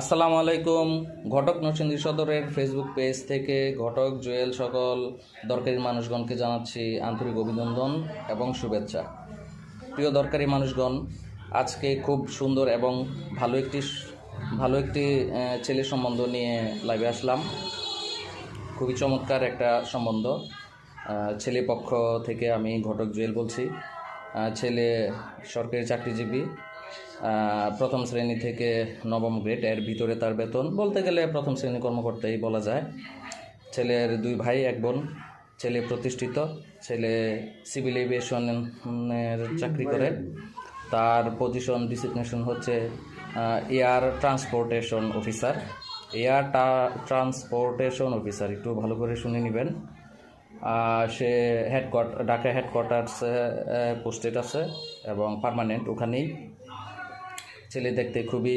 আসসালামু আলাইকুম। ঘটক নরসিংদী সদরের ফেসবুক পেজ থেকে ঘটক, জুয়েল সকল দরকারি মানুষগণকে জানাচ্ছি আন্তরিক অভিনন্দন এবং শুভেচ্ছা। প্রিয় দরকারি মানুষগণ, আজকে খুব সুন্দর এবং ভালো একটি ভালো একটি ছেলে সম্বন্ধ নিয়ে লাইভে আসলাম। খুবই চমৎকার একটা সম্বন্ধ। ছেলে পক্ষ থেকে আমি ঘটক, জুয়েল বলছি। ছেলে সরকারি চাকরিজীবী। প্রথম শ্রেণি থেকে নবম গ্রেড এর ভিতরে তার বেতন। বলতে গেলে প্রথম শ্রেণি কর্মকর্তাই বলা যায়। ছেলের দুই ভাই, এক বোন। ছেলে প্রতিষ্ঠিত, ছেলে সিভিল এভিয়েশনের চাকরি করে। তার পজিশন ডিসিগনেশন হচ্ছে air transportation officer air transportation officer একটু ভালো করে শুনে নেবেন। সে হেডকোয়ার্টার ঢাকা হেডকোয়ার্টার্সে পোস্টেড আছে এবং পার্মানেন্ট ওখানেই। ছেলে দেখতে খুবই